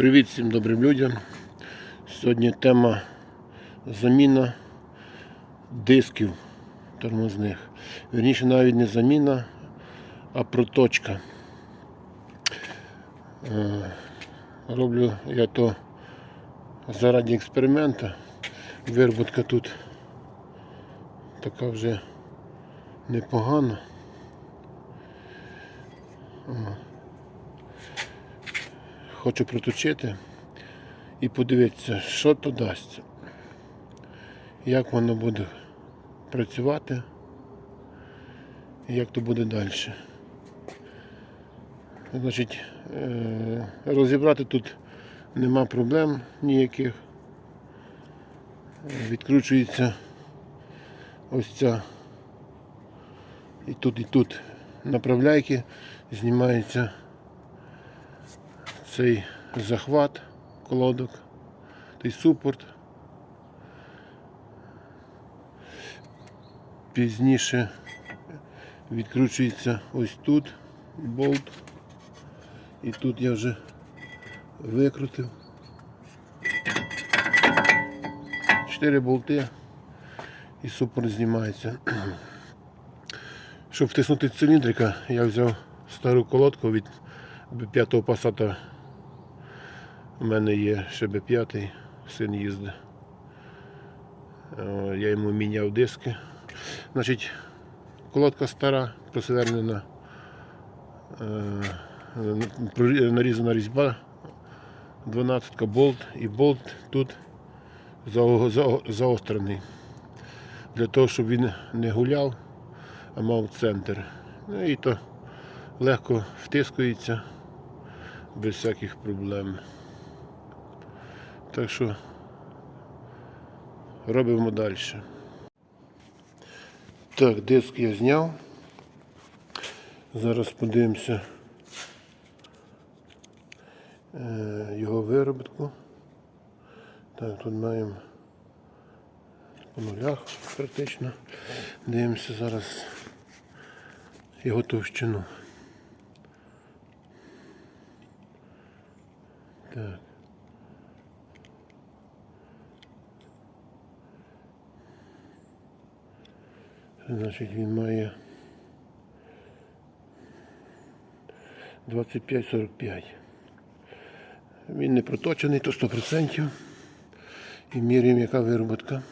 Привіт всім добрим людям. Сьогодні тема заміна дисків тормозних. Вірніше навіть не заміна, а проточка. Е, Роблю я то заради експерименту. Вироботка тут така вже непогана. Хочу проточити і подивитися, що то дасть, як воно буде працювати і як то буде далі. Значить, е, розібрати тут нема проблем ніяких. Відкручується ось ця і тут, і тут направляйки, знімається цей захват колодок, той супорт. Пізніше відкручується ось тут болт. І тут я вже викрутив. Чотири болти і супорт знімається. Щоб втиснути циліндрика, я взяв стару колодку від п'ятого пасата. У мене є ще Б5, син їздить. Е, Я йому міняв диски. Значить, колодка стара, просвернена, е, нарізана різьба, 12 болт і болт тут зао- зао- заострений. Для того, щоб він не гуляв, а мав центр. Ну і то легко втискується без всяких проблем. Так що робимо далі. Так, диск я зняв. Зараз подивимося е, його виробітку. Так, тут маємо по нулях практично. Дивимося зараз його товщину. Так. Значить він має 25-45. Він не проточений, то 100%. І міряємо, яка вироботка.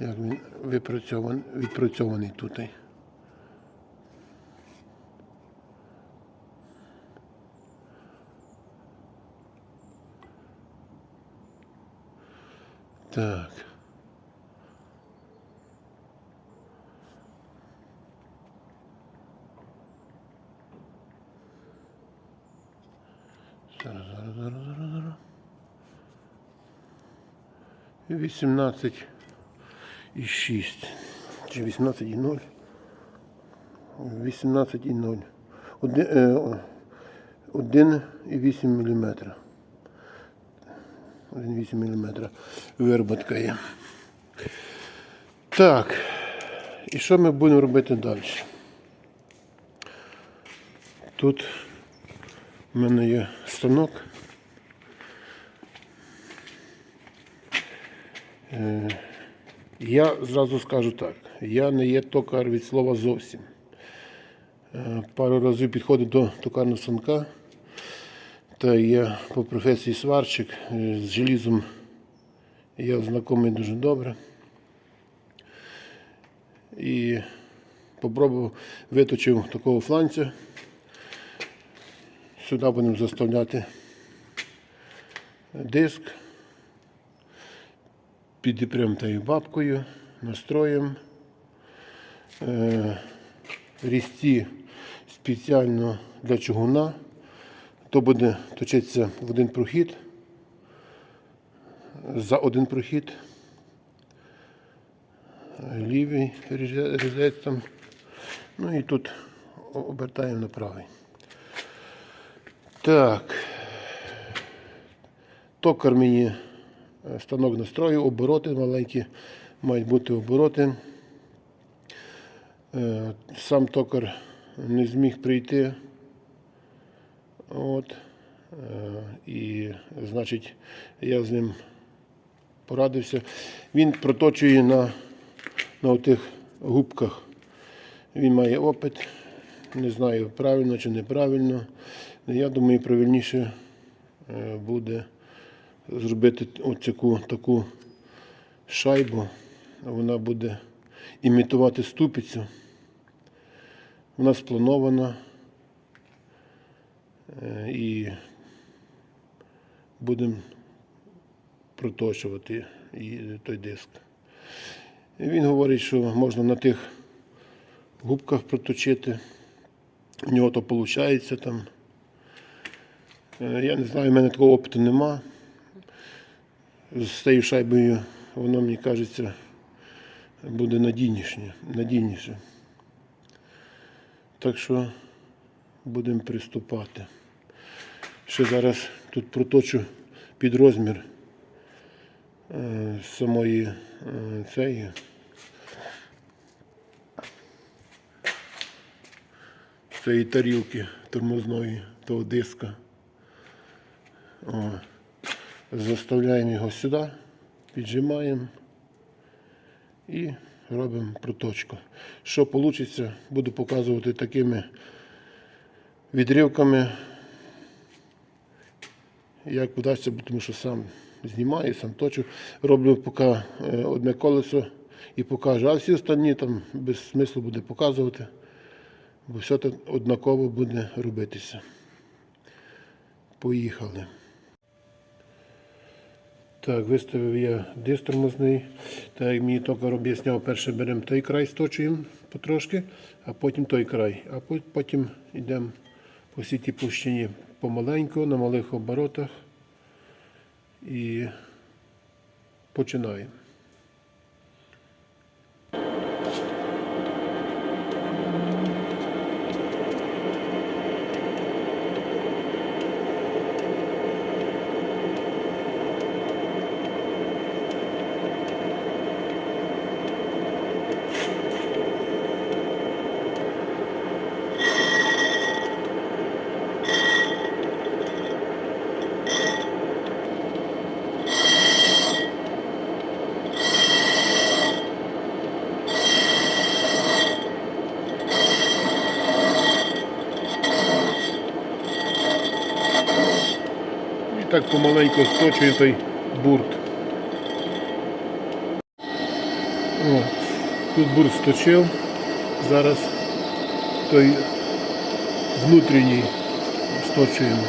Як він випрацьований, відпрацьований тут. Так. Зараз, зараз, зараз, зараз, зараз. І 18 і 6. Чи 18 і 0. 18 і 0. 1 і 8 мм. 1,8 мм вироботка є. Так. І що ми будемо робити далі? Тут у мене є станок. Я зразу скажу так, я не є токар від слова зовсім. Е, Пару разів підходив до токарного станка, та я по професії сварщик е, з желізом я знайомий дуже добре. І попробував, виточив такого фланця. Сюди будемо заставляти диск. Підіпрям тою бабкою, настроїм. Е, різці спеціально для чугуна. То буде точитися в один прохід. За один прохід. Лівий різець там. Ну і тут обертаємо на правий. Так. Токар мені станок настроїв, обороти маленькі, мають бути обороти. Е, Сам токар не зміг прийти. От. Е, І, значить, я з ним порадився. Він проточує на, на тих губках. Він має опит. Не знаю, правильно чи неправильно. Я думаю, правильніше е, буде зробити оцяку таку шайбу. Вона буде імітувати ступицю. Вона спланована е, і будемо проточувати той диск. Він говорить, що можна на тих губках проточити. У нього то виходить там. Е, Я не знаю, в мене такого опиту нема. З цією шайбою воно, мені кажеться, буде надійніше. надійніше. Так що будемо приступати. Ще зараз тут проточу під розмір е, самої е, цієї. цієї тарілки тормозної, того диска. О. Заставляємо його сюди, піджимаємо і робимо проточку. Що вийде, буду показувати такими відривками, як вдасться, тому що сам знімаю, сам точу. Роблю поки е, одне колесо і покажу, а всі останні там без смислу буде показувати бо все тут однаково буде робитися. Поїхали. Так, виставив я диск. Так як мені токар об'ясняв, перше беремо той край, сточуємо потрошки, а потім той край. А потім йдемо по всій тій площині помаленьку, на малих оборотах і починаємо. Так помаленьку сточує той бурт. О, тут бурт сточив. Зараз той внутрішній сточуємо.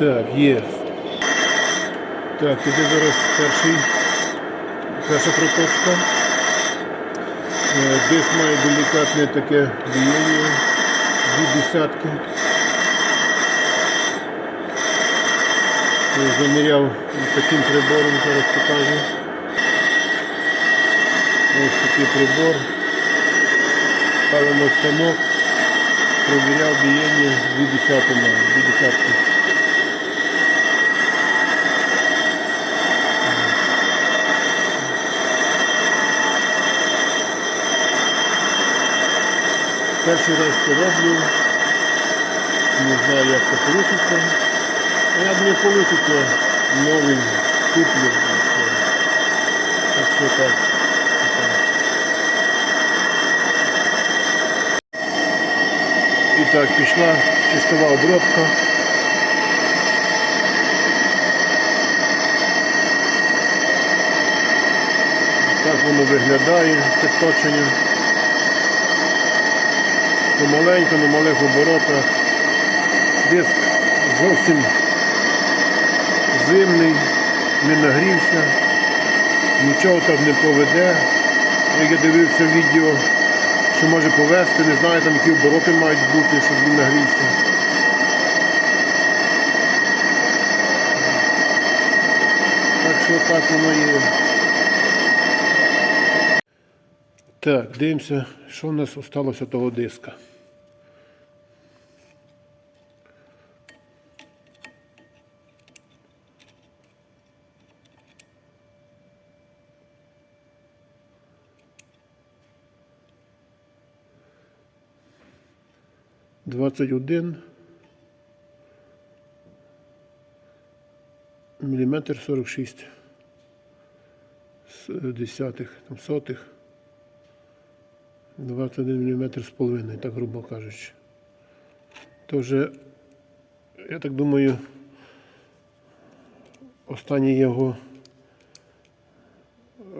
Так, є. Так, іде зараз перший, перша проточка. Е, Диск має делікатне таке біяння, дві десятки. Е, Заміряв таким прибором, зараз покажу. Ось такий прибор. Ставимо станок, провіряв біяння дві десятки, Перший раз це роблю. Не знаю як це вийде. Я б не вийде новий куплю. Так що так. І так, пішла чистова обробка. Так воно виглядає, підточення. Помаленько, на малих оборотах. Диск зовсім зимний, не нагрівся, нічого так не поведе. Як я дивився відео, що може повести, не знаю там які обороти мають бути, щоб він нагрівся. Так що так воно є. Так, дивимося, що в нас залишилося того диска. Двадцять один міліметр сорок шість десятих, там сотих. 21 мм з половиною, так грубо кажучи. То вже, я так думаю, останні його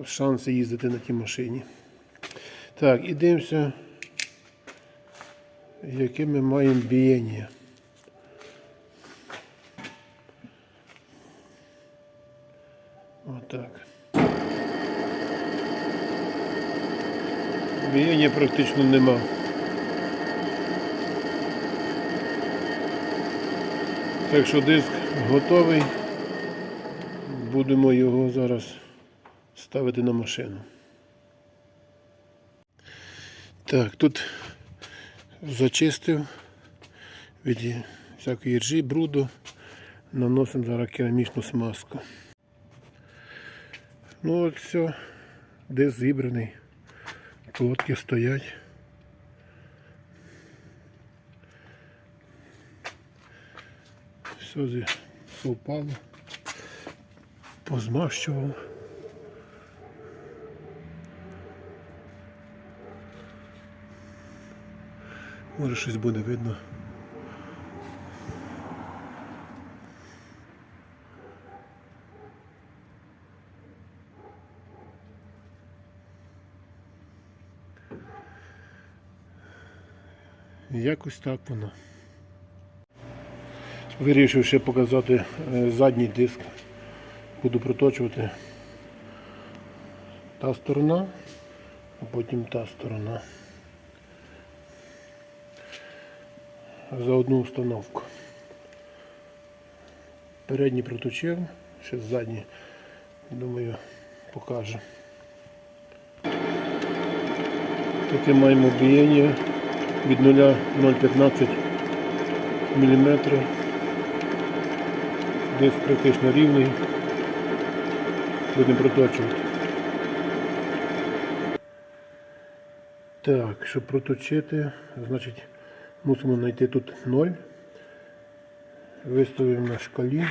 шанси їздити на тій машині. Так, і дивимося, яке ми маємо бієння. Отак. Біяння практично нема. Так що диск готовий. Будемо його зараз ставити на машину. Так, тут зачистив від всякої ржі, бруду. Наносимо зараз керамічну смазку. Ну от все, диск зібраний. Колодки стоять. Все зі- совпало. Позмащував. Може щось буде видно. Якось так воно. Вирішив ще показати е, задній диск. Буду проточувати та сторона, а потім та сторона. За одну установку. Передній проточив, ще задній, думаю, покажу. Таке маємо біяння від 0 0,15 мм. Диск практично рівний. Будемо проточувати. Так, щоб проточити, значить мусимо знайти тут 0. Виставимо на шкалі.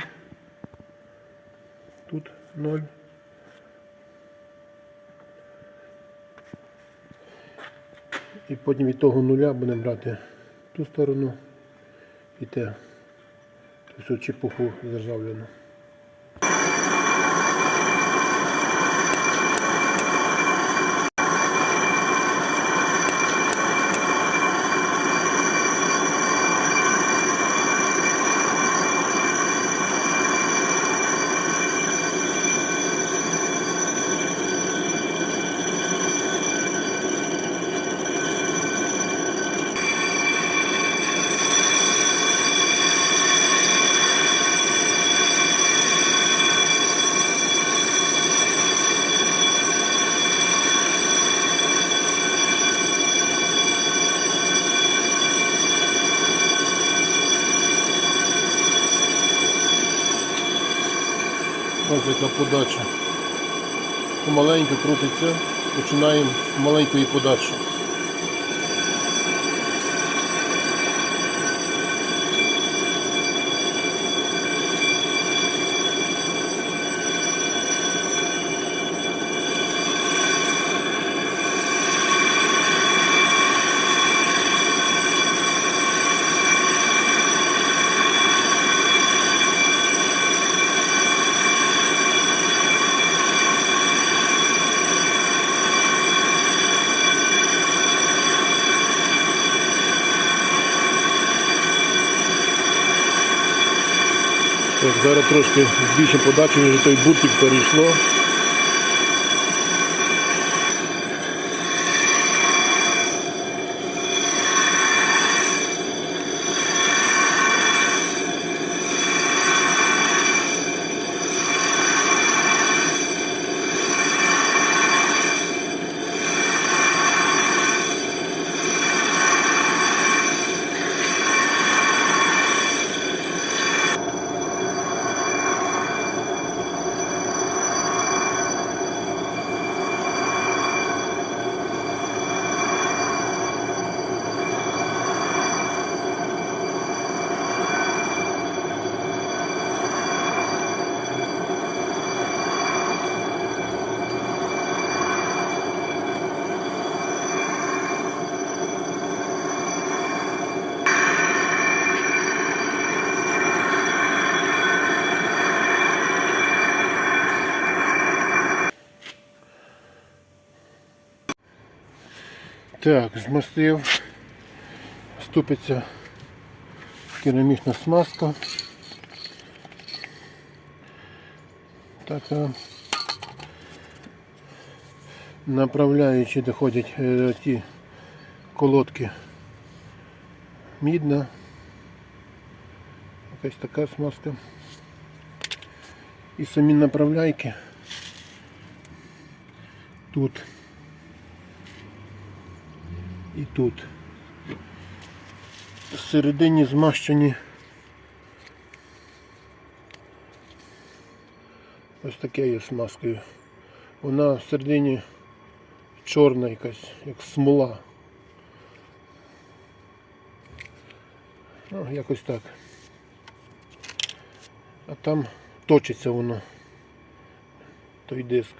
Тут 0. І потім від того нуля будемо брати ту сторону і те. Всю чепуху заржавлену. Ось яка подача. Помаленьку крутиться. Починаємо з маленької подачі. Зараз трошки більше подачі, вже той буртик перейшло. Так, змастив. Ступиться керамічна смазка. Така. Направляючи доходять е, ті колодки. Мідна. Якась така смазка. І самі направляйки тут і тут. Всередині змащені ось такою смазкою. Вона всередині чорна якась, як смола. Ну, якось так. А там точиться воно, той диск.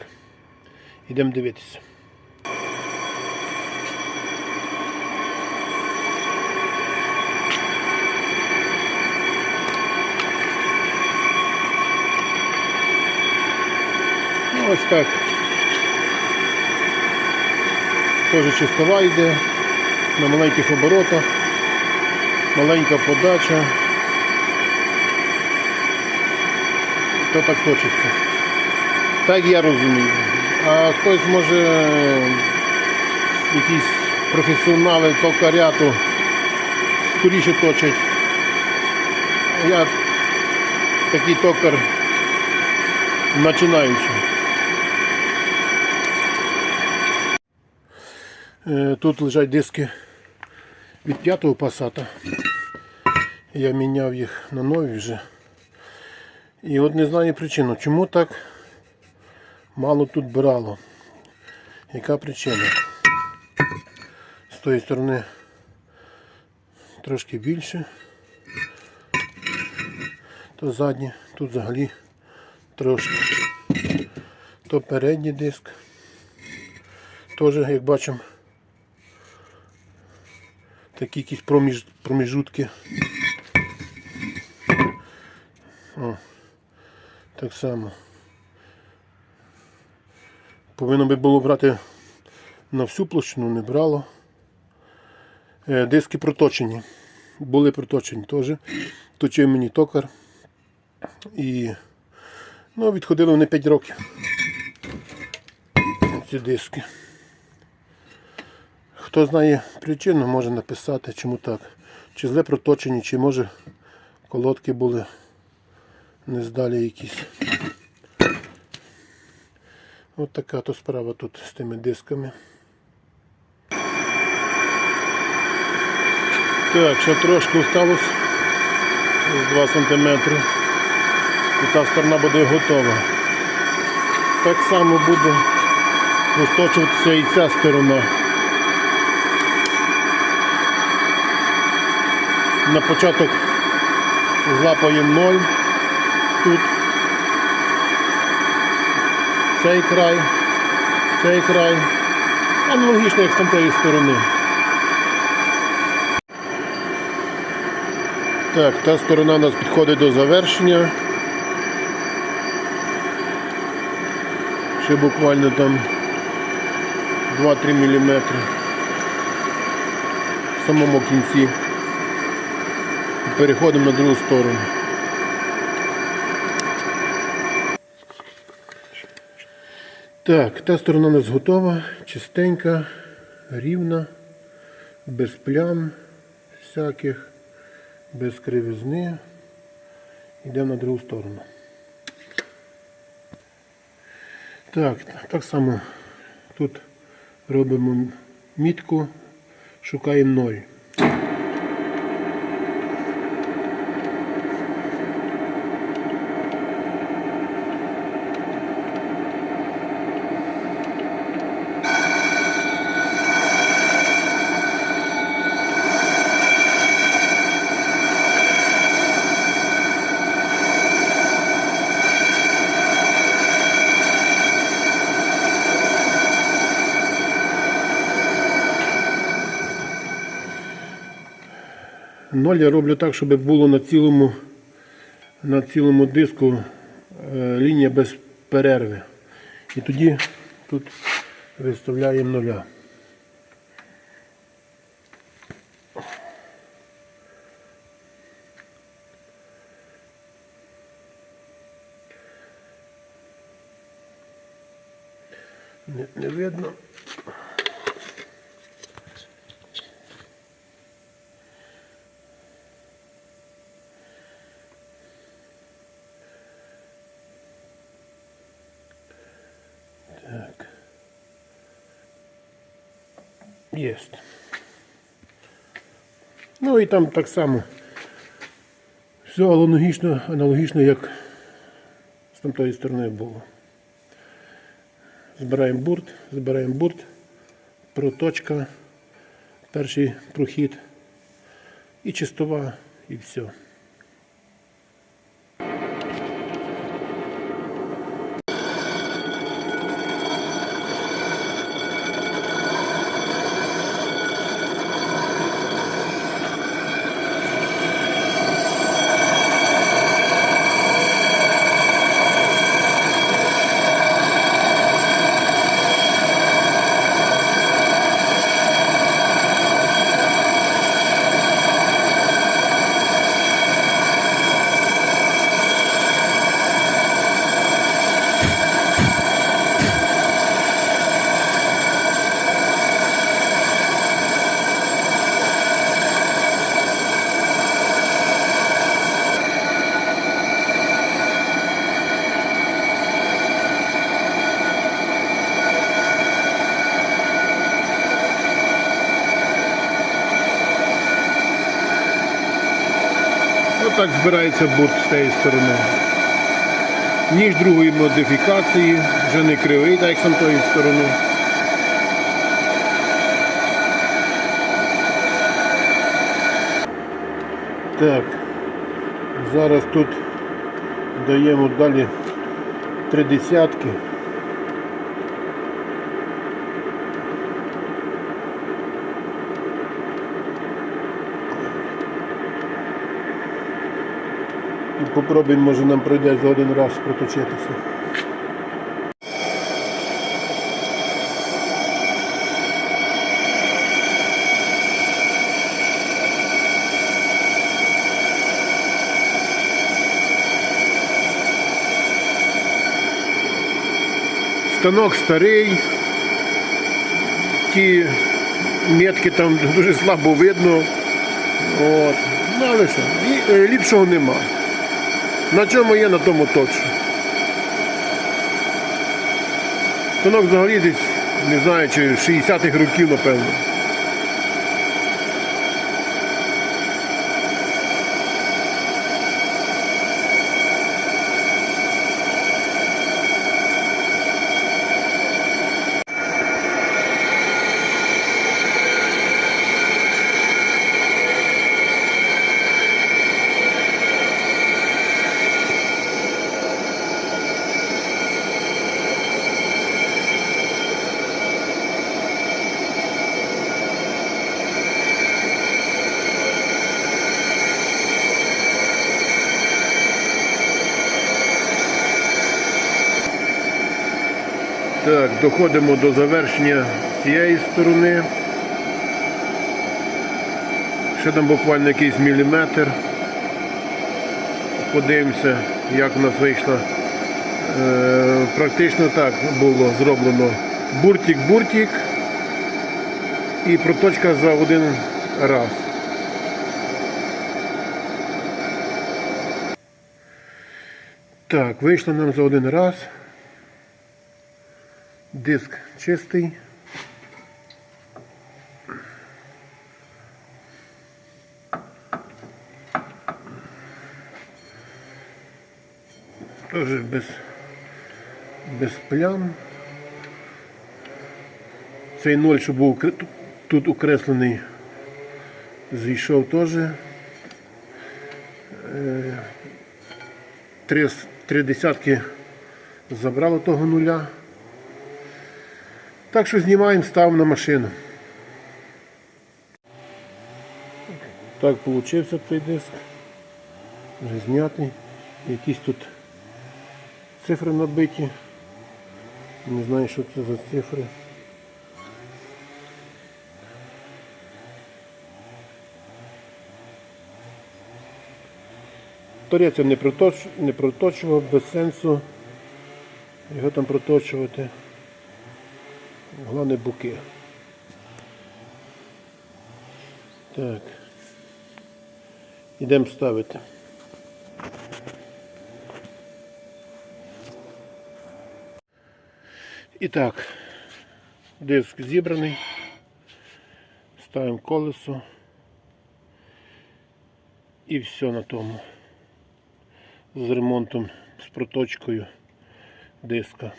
Ідемо дивитися. Ось так. Теж чистова йде на маленьких оборотах, маленька подача. То так точиться. Так я розумію. А хтось може якісь професіонали токаряту скоріше точать. Я такий токар починаючий. Тут лежать диски від п'ятого пасата. Я міняв їх на нові вже. І от не знаю причину, чому так мало тут брало. Яка причина? З тої сторони трошки більше, то задні, тут взагалі трошки. То передній диск. Теж, як бачимо, такі якісь проміж, проміжутки. О, так само. Повинно би було брати на всю площину, не брало. Е, Диски проточені. Були проточені теж. Точив мені токар. І ну, відходили вони 5 років. Ці диски. Хто знає причину, може написати, чому так. Чи зле проточені, чи може колодки були нездалі якісь. От така то справа тут з тими дисками. Так, ще трошки осталось з 2 см. І та сторона буде готова. Так само буде розточуватися і ця сторона. На початок злапаємо 0 тут. Цей край, цей край. Аналогічно як з тамтої сторони. Так, та сторона у нас підходить до завершення. Ще буквально там 2-3 мм в самому кінці переходимо на другу сторону. Так, та сторона у нас готова, чистенька, рівна, без плям всяких, без кривізни. Йдемо на другу сторону. Так, так само тут робимо мітку, шукаємо ноль. Ноль я роблю так, щоб було на цілому, на цілому диску е, лінія без перерви. І тоді тут виставляємо нуля. Не, не видно. Так. Єсть. Ну і там так само. Все аналогічно, аналогічно, як з тамтої сторони було. Збираємо бурт, збираємо бурт, проточка, перший прохід і чистова, і все. Отак збирається бурт з цієї сторони. Ніж другої модифікації, вже не кривий, так як з тої сторони. Так, зараз тут даємо далі три десятки. Попробуємо, може нам пройде за один раз проточитися. Станок старий, ті метки там дуже слабо видно. От. Ну, але що, е, ліпшого нема. На чому є, на тому точно. Станок взагалі десь, не знаю, чи 60-х років, напевно. Так, доходимо до завершення цієї сторони. Ще там буквально якийсь міліметр. Подивимося, як у нас вийшла Е, практично так було зроблено буртик-буртик і проточка за один раз. Так, вийшло нам за один раз. Диск чистий. Тоже без, без плям. Цей ноль, що був тут- укреслений, зійшов теж. Е, Три, три десятки забрало того нуля. Так що знімаємо, ставимо на машину. Так получився цей диск. Вже знятий. Якісь тут цифри набиті. Не знаю, що це за цифри. Торець я не проточував, без сенсу його там проточувати. Головне буки. Так. Ідемо ставити. І так, диск зібраний. Ставимо колесо. І все на тому. З ремонтом, з проточкою диска.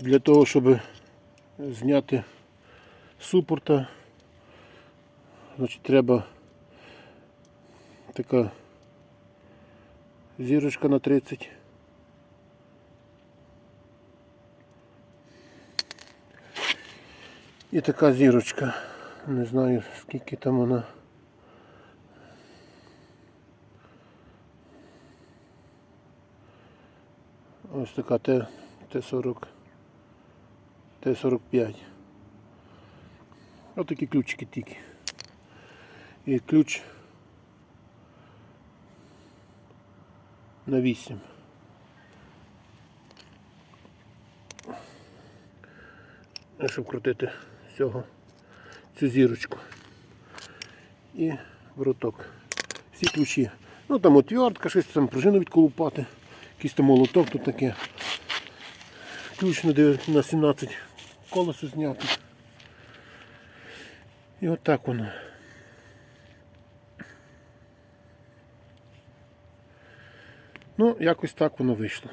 Для того, щоб зняти супорта, значить треба така зірочка на 30. І така зірочка. Не знаю скільки там вона. Ось така Т, Т40. Т45. Ось такі ключики тільки. І ключ на 8. Ну, Щоб крутити цього цю зірочку. І вороток. Всі ключі. Ну там отвертка, щось там пружину відколупати. Якийсь там молоток тут таке. Ключ на 17 колесо зняти. І отак воно. Ну, якось так воно вийшло.